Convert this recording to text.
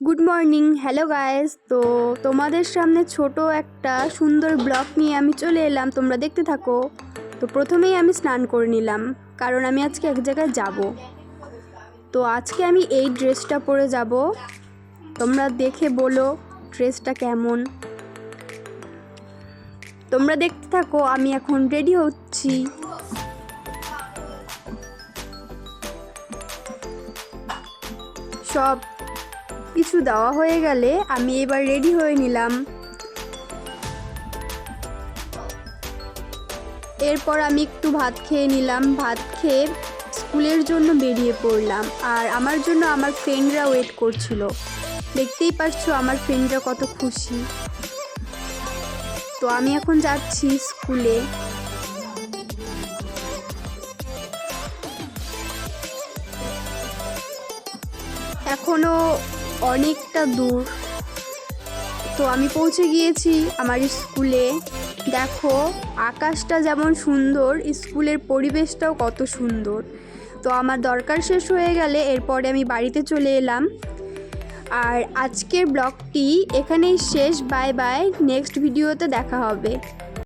Good morning hello guys তো তোমাদের সামনে ছোট একটা সুন্দর ব্লগ নিয়ে আমি চলে এলাম। তোমরা দেখতে থাকো। তো প্রথমেই আমি স্নান করে নিলাম, কারণ আমি আজকে এক জায়গায় যাব। তো আজকে আমি এই ড্রেসটা পরে যাব। তোমরা দেখে বলো ড্রেসটা কেমন। তোমরা দেখতে থাকো, আমি এখন রেডি হচ্ছি। সব কিছু দেওয়া হয়ে গেলে আমি এবার রেডি হয়ে নিলাম। এরপর আমি একটু ভাত খেয়ে নিলাম। ভাত খেয়ে স্কুলের জন্য বেরিয়ে পড়লাম আর আমার জন্য আমার ফ্রেন্ডরা ওয়েট করছিল। দেখতেই পারছ আমার ফ্রেন্ডরা কত খুশি। তো আমি এখন যাচ্ছি স্কুলে। এখনও অনেকটা দূর। তো আমি পৌঁছে গিয়েছি আমার স্কুলে। দেখো, আকাশটা যেমন সুন্দর, স্কুলের পরিবেশটাও কত সুন্দর। তো আমার দরকার শেষ হয়ে গেলে এরপরে আমি বাড়িতে চলে এলাম। আর আজকের ব্লগটি এখানেই শেষ, বাই বাই, নেক্সট ভিডিওতে দেখা হবে।